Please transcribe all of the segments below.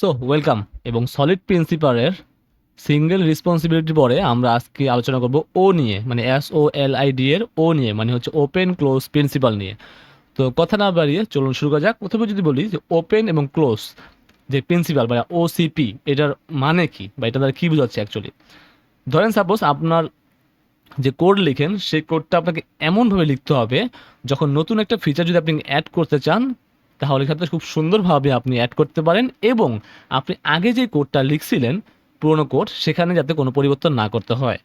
So welcome এবং solid প্রিন্সিপালের single responsibility পরে আমরা আজকে আলোচনা করব ও নিয়ে মানে S O L I D এর ও নিয়ে মানে হচ্ছে ওপেন ক্লোজ প্রিন্সিপাল নিয়ে। তো কথা না বাড়িয়ে চলুন শুরু করা যাক। প্রথমে যদি বলি যে ওপেন এবং ক্লোজ যে প্রিন্সিপাল বা ও ওসিপি এটার মানে কি বা এটা দ্বারা কী বোঝাচ্ছে অ্যাকচুয়ালি ধরেন সাপোজ আপনার যে কোড লিখেন, সেই কোডটা আপনাকে এমনভাবে লিখতে হবে, যখন নতুন একটা ফিচার যদি আপনি অ্যাড করতে চান তাহলে ক্ষেত্রে খুব সুন্দরভাবে আপনি অ্যাড করতে পারেন এবং আপনি আগে যে কোডটা লিখছিলেন, পুরোনো কোড সেখানে যাতে কোনো পরিবর্তন না করতে হয়।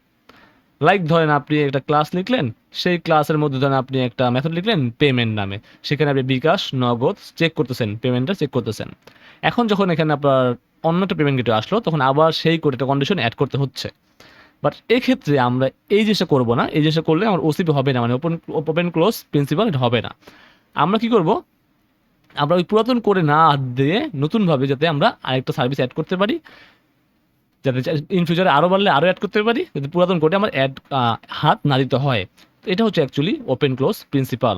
লাইক ধরেন আপনি একটা ক্লাস লিখলেন, সেই ক্লাসের মধ্যে ধরেন আপনি একটা মেথড লিখলেন পেমেন্ট নামে। সেখানে আপনি বিকাশ, নগদ চেক করতেছেন পেমেন্টটা চেক করতেছেন। এখন যখন এখানে আপনার অন্য একটা পেমেন্ট গেটে আসলো, তখন আবার সেই কোড একটা কন্ডিশন অ্যাড করতে হচ্ছে। বাট এক্ষেত্রে আমরা এই জিনিসটা করব না, এই জিনিসটা করলে আমার ওসিপি হবে না মানে ওপেন ওপেন ক্লোজ প্রিন্সিপাল এটা হবে না। আমরা কি করব? আমরা ওই পুরাতন করে না দিয়ে নতুনভাবে যাতে আমরা আরেকটা সার্ভিস অ্যাড করতে পারি, যাতে ইন ফিউচারে আরও বাড়লে আরও অ্যাড করতে পারি, যাতে পুরাতন কোডে আমার অ্যাড হাত না দিতে হয়। তো এটা হচ্ছে অ্যাকচুয়ালি ওপেন ক্লোজ প্রিন্সিপাল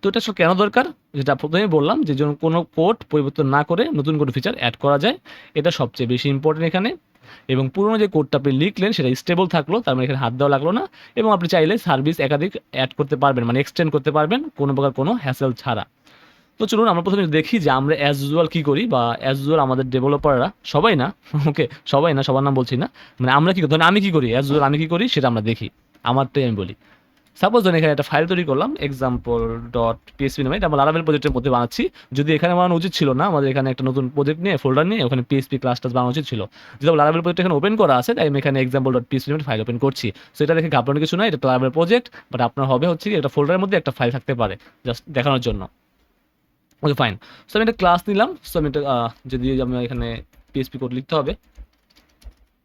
তো এটা কেন দরকার? যেটা প্রথমে বললাম যে যেন কোনো কোড পরিবর্তন না করে নতুন কোনো ফিচার অ্যাড করা যায়, এটা সবচেয়ে বেশি ইম্পর্টেন্ট এখানে। এবং পুরোনো যে কোডটা আপনি লিখলেন, সেটা স্টেবল থাকল, তার মানে এখানে হাত দেওয়া লাগল না। এবং আপনি চাইলে সার্ভিস একাধিক অ্যাড করতে পারবেন মানে এক্সটেন্ড করতে পারবেন, কোনো প্রকার কোনো হ্যাসেল ছাড়া। তো চলুন, আমরা প্রথমে দেখি যে আমরা অ্যাজ ইউজুয়াল কী করি বা অ্যাজ ইউজুয়াল আমাদের ডেভেলপাররা সবাই না? ওকে সবাই না, সবার নাম বলছি না। মানে আমরা কী করি? ধরেন আমি কী করি? অ্যাজ ইউজুয়াল আমি কী করি? সেটা আমরা দেখি। আমারটাই আমি বলি। সাপোজ ধরেন এখানে একটা ফাইল তৈরি করলাম এক্সাম্পল ডট পিএসপি নামে, এটা আমরা প্রজেক্টের মধ্যে বানাচ্ছি। যদি এখানে বানানো উচিত ছিল না, আমাদের এখানে একটা নতুন প্রজেক্ট নিয়ে ফোল্ডার নিয়ে, ওখানে পিএসপি ক্লাস টাস বানানো উচিত ছিল। যেহেতু লারাবেল প্রজেক্ট এখানে ওপেন করা আছে, তাই আমি এখানে example dot PSP file open করছি। সো এটা দেখে ঘাবড়ানোর কিছু নয় এটা লারাবেল প্রজেক্ট বাট আপনার হবে হচ্ছে একটা ফোল্ডারের মধ্যে একটা ফাইল থাকতে পারে জাস্ট দেখানোর জন্য। ওকে ফাইন সো আমি একটা ক্লাস নিলাম। সো আমি একটা যদি আমি এখানে পিএসপি কোড লিখতে হবে।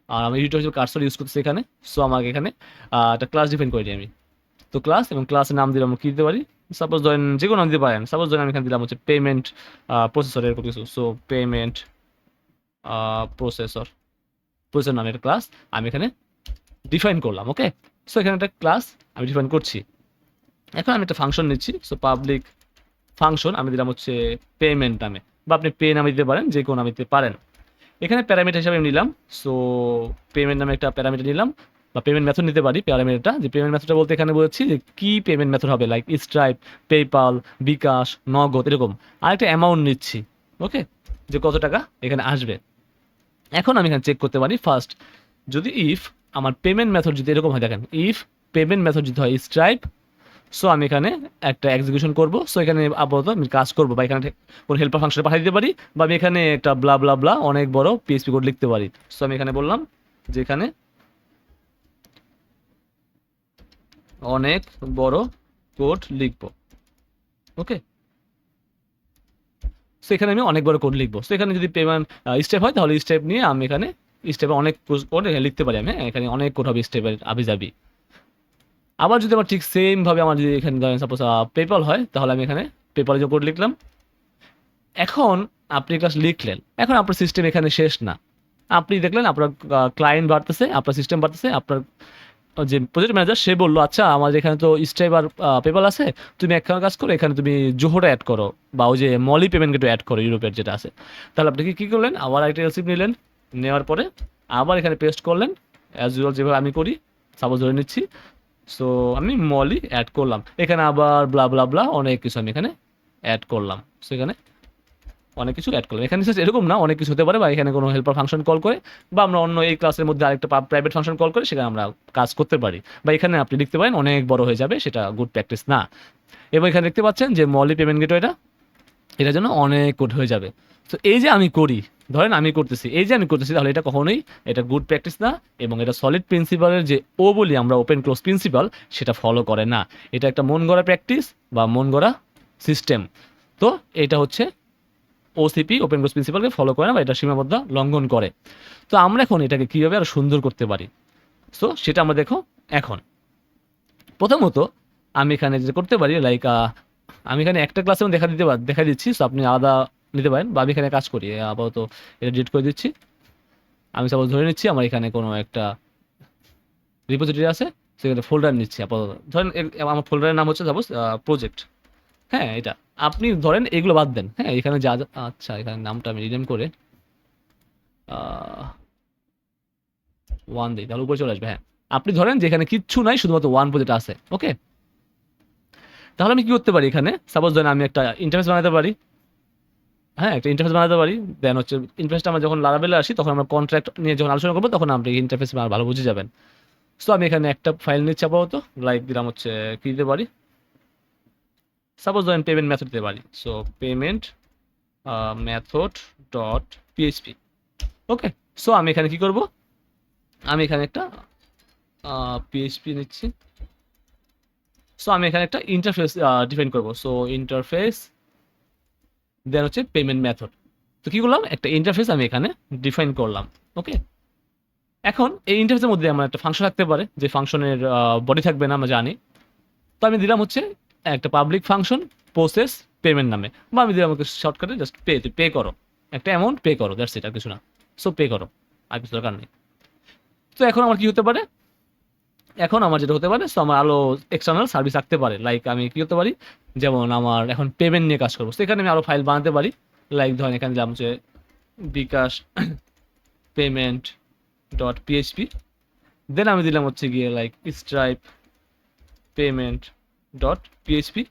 আর আমি এডিটর হিসেবে কার্সর ইউজ করতেছি এখানে। সো আমাকে এখানে একটা ক্লাস ডিফাইন করে দিই আমি। তো ক্লাস এবং ক্লাসের নাম দিলাম কী দিতে পারি? সাপোজ ধরেন যে কোনো নাম দিতে পারেন। সাপোজ ধরেন আমি এখানে দিলাম হচ্ছে পেমেন্ট প্রসেসর এরকম কিছু। সো পেমেন্ট প্রসেসর প্রসেসর নামে একটা ক্লাস আমি এখানে ডিফাইন করলাম ওকে সো এখানে একটা ক্লাস আমি ডিফাইন করছি। এখন আমি একটা ফাংশন নিচ্ছি। সো পাবলিক ফাংশন আমি দিলাম হচ্ছে পেমেন্ট নামে। বা আপনি পে নামে দিতে পারেন, যে কোনো নামে দিতে পারেন। এখানে প্যারামিটার হিসাবে আমি নিলাম সো পেমেন্ট নামে একটা প্যারামিটার নিলাম, বা পেমেন্ট মেথড নিতে পারি প্যারামিটারটা যে পেমেন্ট মেথডটা বলতে এখানে বলেছি যে কী পেমেন্ট মেথড হবে like Stripe PayPal bKash, Nagad, এরকম। আরেকটা অ্যামাউন্ট নিচ্ছি ওকে যে কত টাকা এখানে আসবে। এখন আমি এখানে চেক করতে পারি ফার্স্ট যদি ইফ আমার পেমেন্ট মেথড যদি এরকম হয়, দেখেন ইফ পেমেন্ট মেথড যদি হয় স্ট্রাইপ সো আমি এখানে একটা এক্সিকিউশন করব। সো এখানে আপাতত আমি কাজ করব বা এখানে কোনো হেল্পার ফাংশনে পাঠিয়ে দিতে পারি বা আমি এখানে একটা ব্লা ব্লা ব্লা অনেক বড় পিএসপি কোড লিখতে পারি। সো আমি এখানে বললাম যে এখানে অনেক বড় কোড লিখব। ওকে সো এখানে আমি অনেক বড় কোড লিখব। সো এখানে যদি পেমেন্ট স্টেপ হয় তাহলে স্টেপ নিয়ে আমি এখানে স্টেপে অনেক কোড লিখতে পারি আমি। হ্যাঁ? এখানে অনেক কোড হবে স্টেপের আবি যাবি আবার যদি আমার ঠিক সেম ভাবে আমার যদি এখানে ধরেন সাপোজ পেপাল হয়, তাহলে আমি এখানে পেপালে যে কোড লিখলাম। এখন আপনি ক্লাস লিখলেন। এখন আপনার সিস্টেম এখানে শেষ না। আপনি দেখলেন আপনার ক্লায়েন্ট বাড়তেছে, আপনার সিস্টেম বাড়তেছে, আপনার যে প্রজেক্ট ম্যানেজার সে বলল আচ্ছা আমার এখানে তো স্টেপ আর পেপাল আছে, তুমি একখানে কাজ করো, এখানে তুমি জোহোটা অ্যাড করো, বা ওই যে মলি পেমেন্ট গেটও অ্যাড করো ইউরোপের যেটা আছে। তাহলে আপনি কি করলেন? আবার একটা রিসিভ নিলেন। নেওয়ার পরে আবার এখানে পেস্ট করলেন। অ্যাজ ইউজুয়াল যেভাবে আমি করি সাপোজ ধরে নিচ্ছি সো আমি মলি অ্যাড করলাম। এখানে আবার ব্লা ব্লা ব্লা অনেক কিছু আমি এখানে অ্যাড করলাম। সো এখানে অনেক কিছু অ্যাড করলাম। এখানে এরকম না, অনেক কিছু হতে পারে বা এখানে কোনো হেল্পার ফাংশন কল করে বা আমরা অন্য এই ক্লাসের মধ্যে আরেকটা প্রাইভেট ফাংশন কল করে সেখানে আমরা কাজ করতে পারি। বা এখানে আপনি লিখতে পারেন অনেক বড় হয়ে যাবে, সেটা গুড প্র্যাকটিস না। এবং এখানে দেখতে পাচ্ছেন যে মলি পেমেন্ট গেট এটা এটার জন্য অনেক কোড হয়ে যাবে। তো এই যে আমি করি ধরেন আমি করতেছি, এই যে আমি করতেছি, তাহলে এটা কখনোই এটা গুড প্র্যাকটিস না এবং এটা সলিড প্রিন্সিপালের যে ও বলি আমরা ওপেন ক্লোজ প্রিন্সিপাল সেটা ফলো করে না। এটা একটা মন গড়া প্র্যাকটিস বা মন গড়া সিস্টেম তো এটা হচ্ছে ওসিপি ওপেন ক্লোজ প্রিন্সিপালকে ফলো করে না বা এটা সীমাবদ্ধ লঙ্ঘন করে। তো আমরা এখন এটাকে কীভাবে আরও সুন্দর করতে পারি? সো সেটা আমরা দেখো এখন। প্রথমত, আমি এখানে যে করতে পারি লাইক আমি এখানে একটা ক্লাসে দেখা দিতে দেখা দিচ্ছি। সো আপনি আলাদা নিতে পারেন বা আমি এখানে কাজ করি আপাতত এটা ডিলিট করে দিচ্ছি। আমি সাপোজ ধরে নিচ্ছি আমার এখানে কোনো একটা রিপোজিটরি আছে, সেখানে ফোল্ডার নিচ্ছি আপাতত। ধরেন আমার ফোল্ডারের নাম হচ্ছে সাপোজ প্রজেক্ট হ্যাঁ এটা। আপনি ধরেন এগুলো বাদ দেন। হ্যাঁ এখানে যা আচ্ছা এখানে নামটা আমি রিনেম করে ওয়ান দিই, তাহলে উপরে চলে আসবে হ্যাঁ। আপনি ধরেন যে এখানে কিচ্ছু নাই, শুধুমাত্র ওয়ান প্রজেক্ট আছে ওকে তাহলে আমি কি করতে পারি এখানে? সাপোজ ধরেন আমি একটা ইন্টারফেস বানাতে পারি হ্যাঁ একটা ইন্টারফেস বানাতে পারি। দেন হচ্ছে ইন্টারফেসটা আমরা যখন লারাবেলে আসি, তখন আমরা কন্ট্রাক্ট নিয়ে যখন আলোচনা করব, তখন আপনি ইন্টারফেস ভালো বুঝে যাবেন। সো আমি এখানে একটা ফাইল নিচ্ছি আপাতত। লাইক দিলাম হচ্ছে, কি দিতে পারি? সাপোজ ধরেন পেমেন্ট মেথড দিতে পারি। So payment method dot PHP okay so আমি এখানে কি করব? আমি এখানে একটা পিএইচপি নিচ্ছি। সো আমি এখানে একটা ইন্টারফেস ডিফাইন করব। সো ইন্টারফেস দেন হচ্ছে পেমেন্ট মেথড তো কি করলাম? একটা ইন্টারফেস আমি এখানে ডিফাইন করলাম ওকে এখন এই ইন্টারফেসের মধ্যে আমার একটা ফাংশন থাকতে পারে, যে ফাংশনের বডি থাকবে না, আমরা জানি। তো আমি দিলাম হচ্ছে একটা পাবলিক ফাংশন প্রসেস পেমেন্ট নামে। বা আমি দিলাম শর্টকাটে জাস্ট পে পে করো। একটা অ্যামাউন্ট পে করো দ্যাটস আর কিছু না। সো পে করো, আর কিছু দরকার নেই। তো এখন আমার কি হতে পারে? এখন আমার যেটা হতে পারে সো আমার আলো এক্সটার্নাল সার্ভিস রাখতে পারে। লাইক আমি কি করতে পারি? যেমন আমার এখন পেমেন্ট নিয়ে কাজ করব। সেখানে আমি আরও ফাইল বানাতে পারি। লাইক ধরেন এখানে দিলাম হচ্ছে bKash payment dot PHP then আমি দিলাম হচ্ছে গিয়ে like Stripe payment dot PHP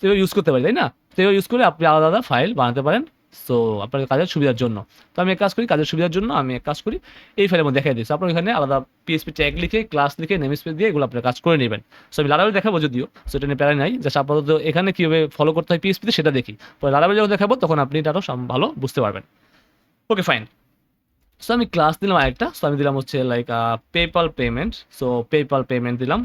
তো ইউজ করতে পারি, তাই না? তো ইউজ করে আপনি আলাদা আলাদা ফাইল বানাতে পারেন। সো আপনার কাজের সুবিধার জন্য। তো আমি এক কাজ করি, কাজের সুবিধার জন্য আমি এক কাজ করি, এই ফাইলের মধ্যে দেখাই দিচ্ছি আপনার এখানে আলাদা পিএসপি ট্যাগ লিখে ক্লাস লিখে নেম স্পেস দিয়ে এগুলো আপনার কাজ করে নেবেন। সো আমি লারাবেল দেখাবো যদিও সো এটা নিয়ে প্যারা নাই। জাস্ট আপাতত এখানে কীভাবে ফলো করতে হয় পিএসপিতে সেটা দেখি। পরে লারাবেল যখন দেখাবো, তখন আপনি এটা আরও ভালো বুঝতে পারবেন। ওকে ফাইন সো আমি ক্লাস দিলাম আরেকটা। সো আমি দিলাম হচ্ছে like PayPal payment so PayPal payment দিলাম।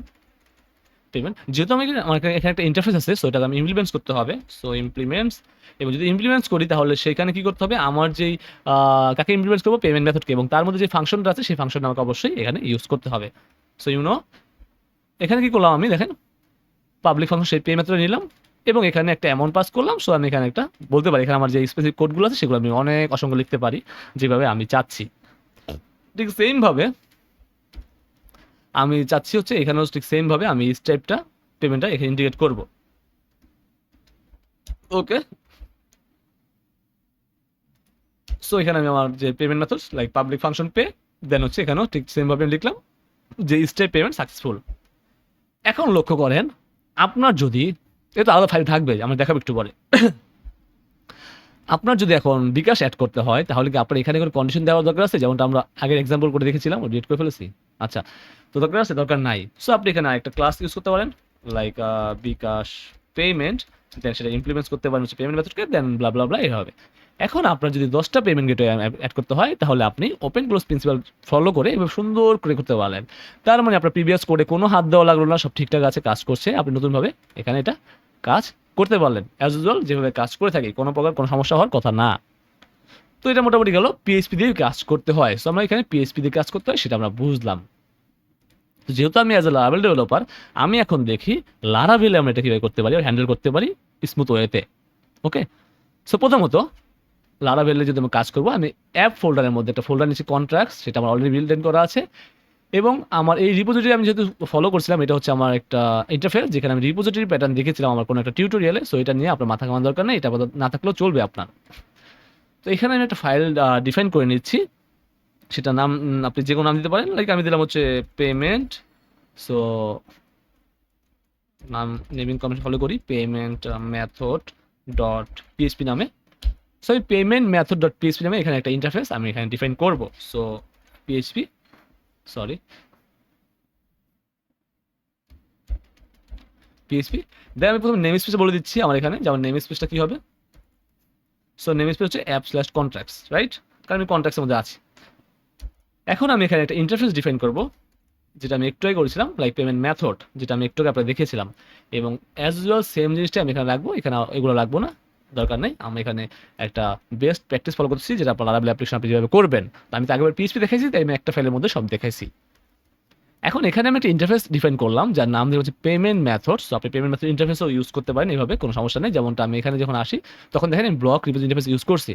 পেমেন্ট যেহেতু আমি এখানে- আমার এখানে একটা ইন্টারফেস আছে সো এটাকে আমি ইমপ্লিমেন্টস করতে হবে। সো ইমপ্লিমেন্টস এবং যদি ইমপ্লিমেন্টস করি, তাহলে সেখানে কি করতে হবে? আমার যেই কাকে ইমপ্লিমেন্টস করব? পেমেন্ট মেথডকে এবং তার মধ্যে যে ফাংশনটা আছে, সেই ফাংশনটা আমাকে অবশ্যই এখানে ইউজ করতে হবে। সো ইউনো এখানে কি করলাম আমি? দেখেন পাবলিক ফাংশন সেই পে মেথডে নিলাম, এবং এখানে একটা অ্যামাউন্ট পাস করলাম। সো আমি এখানে একটা বলতে পারি, এখানে আমার যে স্পেসিফিক কোডগুলো আছে, সেগুলো আমি অনেক অসংখ্য লিখতে পারি, যেভাবে আমি চাচ্ছি। ঠিক সেমভাবে আমি চাচ্ছি হচ্ছে এখানেও ঠিক সেমভাবে আমি স্টেপটা পেমেন্টটা এখানে ইন্টিগ্রেট করব। ওকে সো এখানে আমি আমার যে payment method like public function pay then হচ্ছে এখানেও ঠিক সেমভাবে আমি লিখলাম যে স্টেপ পেমেন্ট সাকসেসফুল এখন লক্ষ্য করেন, আপনার যদি এটা আলাদা ফাইল থাকবে, আমরা দেখাবো একটু পরে। আপনার যদি এখন বিকাশ অ্যাড করতে হয়, তাহলে কি আপনার এখানে কোনো কন্ডিশন দেওয়ার দরকার আছে? যেমনটা আমরা আগের এক্সাম্পল করে দেখেছিলাম ডিলিট করে ফেলেছি। আচ্ছা তো দরকার আছে, দরকার নাই। সো আপনি এখানে একটা ক্লাস ইউজ করতে পারেন লাইক বিকাশ পেমেন্ট দেন সেটা ইমপ্লিমেন্ট করতে পারেন পেমেন্ট মেথডকে দেন ব্লা ব্লা ব্লা এভাবে এখন আপনার যদি দশটা পেমেন্ট গেটওয়ে অ্যাড করতে হয়, তাহলে আপনি ওপেন ক্লোজ প্রিন্সিপাল ফলো করে এভাবে সুন্দর করে করতে পারলেন। তার মানে আপনার প্রিভিয়াস কোডে কোনো হাত দেওয়া লাগল না, সব ঠিকঠাক আছে, কাজ করছে, আপনি নতুনভাবে এখানে এটা কাজ করতে পারলেন। অ্যাজ ইউজুয়াল যেভাবে কাজ করে থাকি, কোনো প্রকার কোনো সমস্যা হওয়ার কথা না। তো এটা মোটামুটি গেল পিএইচপি দিয়ে কাজ করতে হয়। সো আমরা এখানে পিএইচপি দিয়ে কাজ করতে হয়, সেটা আমরা বুঝলাম। তো যেহেতু আমি অ্যাজ এ লারাবেল ডেভেলপার আমি এখন দেখি লারাবেলে আমরা এটা কীভাবে করতে পারি হ্যান্ডেল করতে পারি স্মুথ ওয়েতে ওকে সো প্রথমত লারাবেলে যদি আমি কাজ করব, আমি অ্যাপ ফোল্ডারের মধ্যে একটা ফোল্ডার নিচ্ছি কন্ট্রাক্টস সেটা আমার অলরেডি বিল্ড করা আছে। এবং আমার এই রিপোজিটরি আমি যেহেতু ফলো করছিলাম, এটা হচ্ছে আমার একটা ইন্টারফেস যেখানে আমি রিপোজিটরি প্যাটার্ন দেখেছিলাম আমার কোনো একটা টিউটোরিয়ালে সো এটা নিয়ে আপনার মাথা কামার দরকার নেই, এটা না থাকলেও চলবে আপনার। তো এখানে আমি একটা ফাইল ডিফাইন করে নিচ্ছি। সেটা নাম আপনি যে কোনো নাম দিতে পারেন। লাইক আমি দিলাম হচ্ছে পেমেন্ট সো নাম নেমিং কমিশন ফলো করি। পেমেন্ট মেথড ডট পিএসপি নামে। সো এই পেমেন্ট মেথড ডট পিএসপি নামে এখানে একটা ইন্টারফেস আমি এখানে ডিফাইন করব। So PHP sorry PHP then আমি প্রথমে নেম স্পেস বলে দিচ্ছি আমার এখানে যেমন নেম স্পেসটা কী হবে? সো নেম স্পেস হচ্ছে অ্যাপ স্ল্যাশ কন্ট্রাক্টস রাইট কারণ আমি কন্ট্রাক্টসের মধ্যে আছি। এখন আমি এখানে একটা ইন্টারফেস ডিফাইন করব, যেটা আমি একটু করেছিলাম লাইক পেমেন্ট মেথড যেটা আমি একটু আগে আপনাকে দেখিয়েছিলাম। এবং অ্যাজ ইউজুয়াল সেম জিনিসটা আমি এখানে রাখব, এখানে এগুলো রাখব না, দরকার নেই। আমি এখানে একটা বেস্ট প্র্যাকটিস ফলো করছি যেটা আপনার অ্যাপ্লিকেশন আপনি যেভাবে করবেন। আমি তো আগেবার পিএইচপি দেখাইছি, তাই আমি একটা ফাইলের মধ্যে সব দেখাইছি। এখন এখানে আমি একটা ইন্টারফেস ডিফাইন করলাম, যার নাম দিয়ে হচ্ছে পেমেন্ট মেথড সো আপনি পেমেন্ট মেথড ইন্টারফেসও ইউজ করতে পারেন এইভাবে কোনো সমস্যা নেই। যেমনটা আমি এখানে যখন আসি, তখন দেখেন আমি ব্লক রিপোজ ইন্টারফেস ইউজ করছি।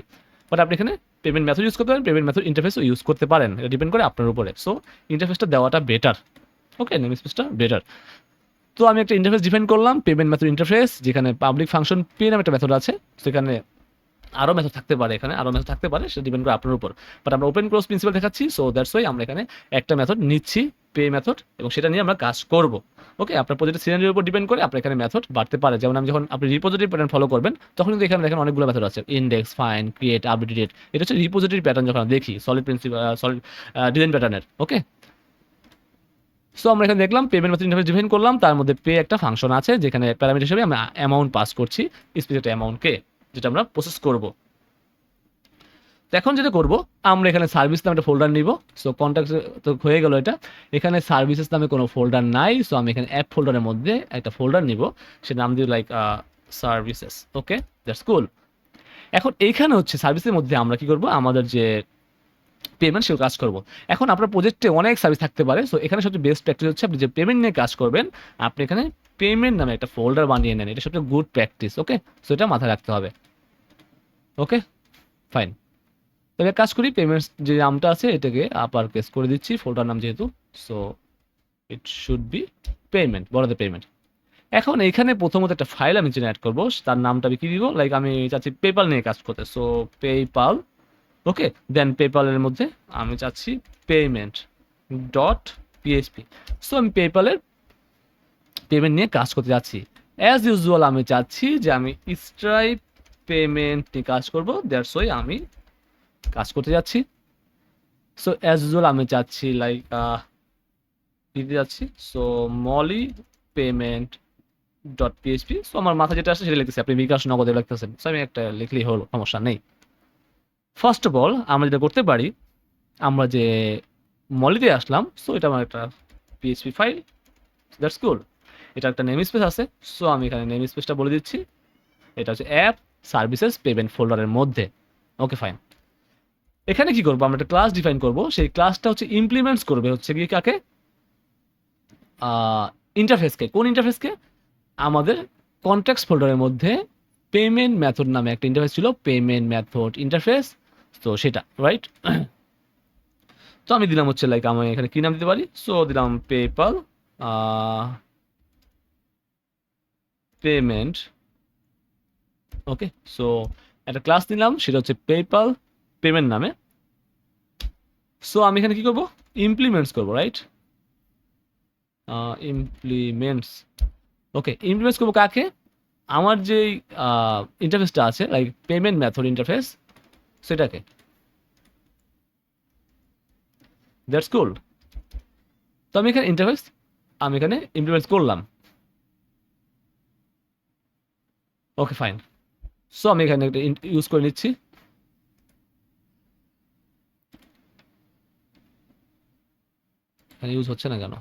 বাট আপনি এখানে পেমেন্ট মেথড ইউজ করতে পারেন পেমেন্ট মেথড ইন্টারফেসও ইউজ করতে পারেন। এটা ডিপেন্ড করে আপনার উপরে। সো ইন্টারফেসটা দেওয়াটা বেটার ওকে নেম স্পেসটা বেটার তো আমি একটা ইন্টারফেস ডিফাইন করলাম পেমেন্ট মেথড ইন্টারফেস যেখানে পাবলিক ফাংশন পে নামে একটা মেথড আছে। সেখানে আরও মেথড থাকতে পারে এখানে আরও মেথড থাকতে পারে, সেটা ডিপেন্ড করে আপনার উপর। বাট আমরা ওপেন ক্লোজ প্রিন্সিপাল দেখাচ্ছি সো দ্যাটস ওয়াই আমরা এখানে একটা মেথড নিচ্ছি পে মেথড এবং সেটা নিয়ে আমরা কাজ করব। ওকে আপনার প্রজেক্টের সিনারির উপর ডিপেন্ড করে আপনার এখানে মেথড বাড়তে পারে। যেমন আমি যখন আপনি রিপোজিটরি প্যাটার্ন ফলো করবেন, তখন কিন্তু এখানে দেখেন অনেকগুলো মেথড আছে। ইন্ডেক্স ফাইন ক্রিয়েট আপডেট এটা হচ্ছে রিপোজিটরি প্যাটার্ন যখন দেখি সলিড প্রিন্সিপাল সলিড ডিজাইন প্যাটার্নের ওকে সো আমরা এখানে দেখলাম পেমেন্ট মেথড ইন্টারফেস ডিফাইন করলাম, তার মধ্যে পে একটা ফাংশন আছে, যেখানে প্যারামিটার হিসেবে আমরা অ্যামাউন্ট পাস করছি স্পেসিফিক অ্যামাউন্টকে যেটা আমরা প্রসেস করব। তো এখন যেটা করব, আমরা এখানে সার্ভিস নামে একটা ফোল্ডার নিব। সো কন্ট্যাক্ট তো হয়ে গেল এটা। এখানে সার্ভিসেস নামে কোনো ফোল্ডার নাই। সো আমি এখানে অ্যাপ ফোল্ডারের মধ্যে একটা ফোল্ডার নিব। সে নাম দিয়ে like services okay that's cool এখন এইখানে হচ্ছে সার্ভিসের মধ্যে আমরা কি করব? আমাদের যে পেমেন্ট সেও কাজ করব। এখন আপনার প্রজেক্টে অনেক সার্ভিস থাকতে পারে সো এখানে সবচেয়ে বেস্ট প্র্যাকটিস হচ্ছে আপনি যে পেমেন্ট নিয়ে কাজ করবেন, আপনি এখানে পেমেন্ট নামে একটা ফোল্ডার বানিয়ে নেন, এটা সবচেয়ে গুড প্র্যাকটিস ওকে সো এটা মাথায় রাখতে হবে ওকে ফাইন তবে কাজ করি পেমেন্টস যে নামটা আছে এটাকে আপার কেস করে দিচ্ছি ফোল্ডার নাম যেহেতু so it should be payment বড় দ্য পেমেন্ট এখন এখানে প্রথমত একটা ফাইল আমি জেনারেট করব, তার নামটা আমি কি দিব? লাইক আমি চাচ্ছি পেপাল নিয়ে কাজ করতে সো পেপাল ওকে দেন পেপালের মধ্যে আমি চাচ্ছি পেমেন্ট ডট পিএসপি সো আমি পেপালের পেমেন্ট নিয়ে কাজ করতে যাচ্ছি। অ্যাজ ইউজুয়াল আমি চাচ্ছি যে আমি স্ট্রাইপ পেমেন্ট নিয়ে কাজ করব দ্যাটস ওই আমি কাজ করতে যাচ্ছি। সো অ্যাজ ইউজুয়াল আমি চাচ্ছি লাইক দিতে যাচ্ছি? So Mollie payment dot PHP so আমার মাথা যেটা আসছে সেটা লিখতেছি, আপনি বিকাশ নগদে লিখতেছেন। সো আমি একটা লিখলেই হলো, সমস্যা নেই। ফার্স্ট অফ অল আমরা যেটা করতে পারি, আমরা যে মলিতে আসলাম সো এটা আমার একটা পিএইচপি ফাইল দ্যাটস কুল এটা একটা নেম স্পেস আছে সো আমি এখানে নেম স্পেসটা বলে দিচ্ছি। এটা হচ্ছে অ্যাপ সার্ভিসেস পেমেন্ট ফোল্ডারের মধ্যে। ওকে ফাইন এখানে কি করব? আমরা একটা ক্লাস ডিফাইন করব। সেই ক্লাসটা হচ্ছে ইমপ্লিমেন্টস করবে, হচ্ছে কি কাকে? ইন্টারফেসকে কোন ইন্টারফেসকে আমাদের কন্ট্যাক্টস ফোল্ডারের মধ্যে পেমেন্ট মেথড নামে একটা ইন্টারফেস ছিল পেমেন্ট মেথড ইন্টারফেস তো সেটা রাইট তো আমি দিলাম হচ্ছে লাইক আমি এখানে কি নাম দিতে পারি? সো দিলাম পেপাল পেমেন্ট ওকে সো একটা ক্লাস নিলাম, সেটা হচ্ছে পেপাল পেমেন্ট নামে। সো আমি এখানে কি করব? ইমপ্লিমেন্টস করব রাইট ইমপ্লিমেন্টস ওকে ইমপ্লিমেন্টস করব কাকে? আমার যে ইন্টারফেসটা আছে লাইক পেমেন্ট মেথড ইন্টারফেস সেটাকে। দ্যাটস কুল তো আমি এখানে ইন্টারফেস আমি এখানে ইমপ্লিমেন্টস করলাম। ওকে ফাইন সো আমি এখানে একটা ইউজ করে নিচ্ছি। এখানে ইউজ হচ্ছে না কেন?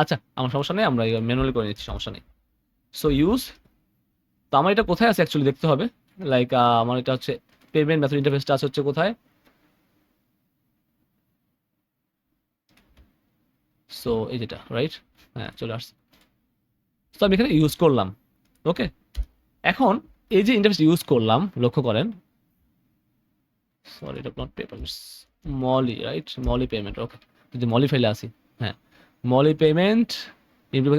আচ্ছা আমার সমস্যা নেই, আমরা ম্যানুয়ালি করে নিচ্ছি, সমস্যা নেই। সো ইউজ তো আমার এটা কোথায় আছে অ্যাকচুয়ালি দেখতে হবে? লাইক আমার এটা হচ্ছে পেমেন্ট মেথড ইন্টারফেসটা আছে হচ্ছে কোথায়? সো এই যেটা রাইট হ্যাঁ চলে আসছে। তো আমি এখানে ইউজ করলাম ওকে এখন এই যে ইন্টারফেস ইউজ করলাম, লক্ষ্য করেন। সরি এটা not paper Mollie right Mollie payment okay যদি মলি ফাইলে আসি হ্যাঁ। মলি পেমেন্ট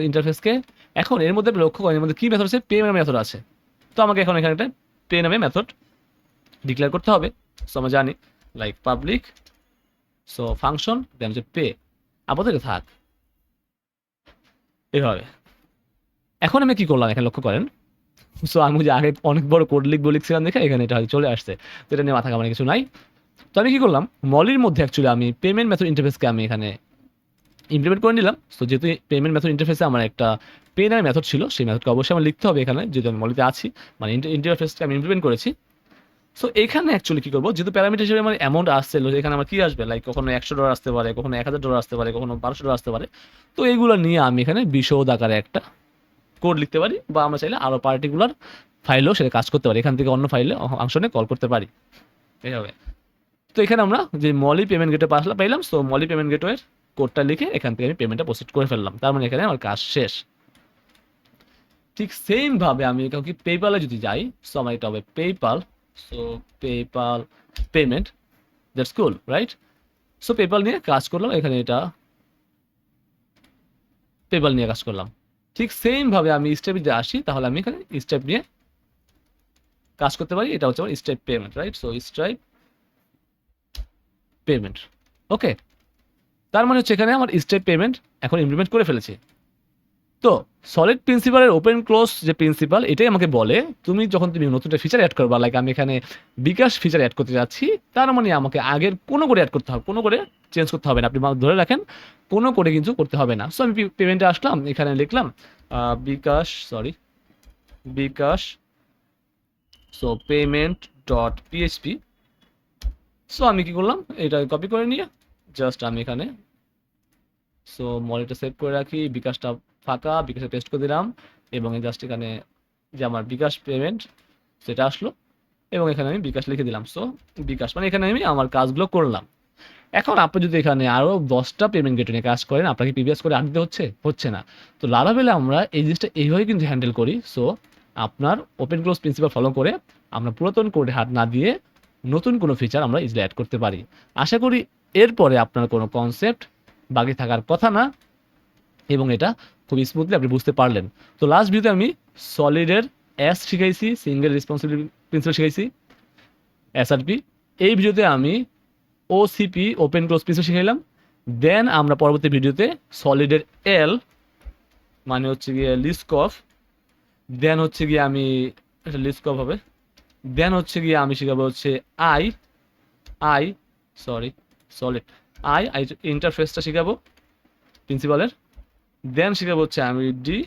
ইন্টারফেসকে এখন এর মধ্যে লক্ষ্য করেন, এর মধ্যে কী মেথড আছে? পে নামে মেথড আছে। তো আমাকে এখন এখানে একটা পে নামে মেথড ডিক্লেয়ার করতে হবে। সো আমরা জানি like public so function then হচ্ছে পে আপাতত থাক। এভাবে। এখন আমি কি করলাম? এখানে লক্ষ্য করেন। সো আমি যে আগে অনেক বড় কোড লিখব, লিখছিলাম দেখে এখানে এটা চলে আসছে। তো এটা নিয়ে মাথা কামানো কিছু নাই। তো আমি কি করলাম? মলির মধ্যে অ্যাকচুয়ালি আমি পেমেন্ট মেথড ইন্টারফেসকে আমি এখানে ইমপ্লিমেন্ট করে নিলাম। তো যেহেতু পেমেন্ট মেথড ইন্টারফেসে আমার একটা পে নামে মেথড ছিল, সেই মেথডকে অবশ্যই আমার লিখতে হবে এখানে, যেহেতু আমি মলিতে আছি। মানে ইন্টারফেসকে আমি ইমপ্লিমেন্ট করেছি। সো এখানে অ্যাকচুয়ালি কী করব? যেহেতু প্যারামিটার হিসেবে আমার অ্যামাউন্ট আসছে এখানে আমার কী আসবে? লাইক কখনো একশো ডলার আসতে পারে, কখনো এক হাজার ডলার আসতে পারে, কখনো বারোশো ডলার আসতে পারে। তো এইগুলো নিয়ে আমি এখানে বিশদ আকারে একটা কোড লিখতে পারি, বা আমরা চাইলে আরও পার্টিকুলার ফাইলেও সেটা কাজ করতে পারি। এখান থেকে অন্য ফাইলে অংশ নিয়ে কল করতে পারি। এইভাবে। তো এখানে আমরা যে মলি পেমেন্ট গেটে পাসলা পাইলাম সো মলি পেমেন্ট গেটওয়ের কোডটা লিখে এখান থেকে আমি পেমেন্টটা প্রসিড করে ফেললাম। তার মানে এখানে আমার কাজ শেষ। ঠিক সেমভাবে আমি কাউকে পেপালে যদি যাই সো আমার এটা হবে PayPal so PayPal payment that's cool right so PayPal নিয়ে কাজ করলাম, এখানে এটা পেপাল নিয়ে কাজ করলাম। ঠিক সেমভাবে আমি স্টেপ যদি আসি, তাহলে আমি এখানে স্টেপ নিয়ে কাজ করতে পারি, এটা হচ্ছে আমার step payment right so Stripe payment okay তার মানে হচ্ছে এখানে আমার স্টেপ পেমেন্ট এখন ইমপ্লিমেন্ট করে ফেলেছে। তো সলিড প্রিন্সিপালের ওপেন ক্লোজ যে প্রিন্সিপাল এটাই আমাকে বলে, তুমি যখন তুমি নতুন একটা ফিচার অ্যাড করবা লাইক আমি এখানে বিকাশ ফিচার অ্যাড করতে যাচ্ছি, তার মানে আমাকে আগের কোনো করে অ্যাড করতে হবে, কোনো করে চেঞ্জ করতে হবে না। আপনি ধরে রাখেন, কোনো করে কিন্তু করতে হবে না। সো আমি পেমেন্টে আসলাম, এখানে লিখলাম bKash sorry bKash so payment dot PHP so আমি কি করলাম, এটা কপি করে নিয়ে জাস্ট আমি এখানে সো মডেলটা সেভ করে রাখি, বিকাশটা ফাঁকা, বিকাশে টেস্ট করে দিলাম এবং এই জাস্ট এখানে যে আমার বিকাশ পেমেন্ট সেটা আসলো এবং এখানে আমি বিকাশ লিখে দিলাম। সো বিকাশ মানে এখানে আমি আমার কাজগুলো করলাম। এখন আপনি যদি এখানে আরও দশটা পেমেন্ট গেটে নিয়ে কাজ করেন, আপনাকে প্রিভিয়াস করে আনতে হচ্ছে? হচ্ছে না। তো লারাবেলে আমরা এই জিনিসটা এইভাবে কিন্তু হ্যান্ডেল করি। সো আপনার ওপেন ক্লোজ প্রিন্সিপাল ফলো করে আমরা পুরাতন কোডে হাত না দিয়ে নতুন কোনো ফিচার আমরা ইজিলি অ্যাড করতে পারি। আশা করি এরপরে আপনার কোনো কনসেপ্ট বাকি থাকার কথা না। এবং এটা খুব স্মুথলি আপনি বুঝতে পারলেন। তো লাস্ট ভিডিওতে আমি সলিডের অ্যাস শিখাইছি সিঙ্গেল রেসপন্সিবিলিটি প্রিন্সিপাল শিখাইছি এসআরপি এই ভিডিওতে আমি ওসিপি ওপেন ক্লোজ প্রিন্সিপাল শিখাইলাম। দেন আমরা পরবর্তী ভিডিওতে সলিডের এল মানে হচ্ছে গিয়ে লিস্কফ দেন হচ্ছে গিয়ে আমি, এটা লিস্কফ হবে। দেন হচ্ছে গিয়ে আমি শিখাবো হচ্ছে I I sorry solid I I ইন্টারফেসটা শেখাবো প্রিন্সিপালের দেন শেখাবো হচ্ছে আমি ডি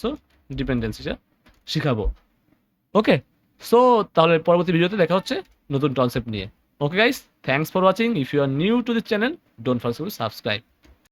সো ডিপেন্ডেন্সিটা শেখাবো। ওকে সো তাহলে পরবর্তী ভিডিওতে দেখা হচ্ছে নতুন কনসেপ্ট নিয়ে। Okay guys thanks for watching if you are new to this channel don't forget to subscribe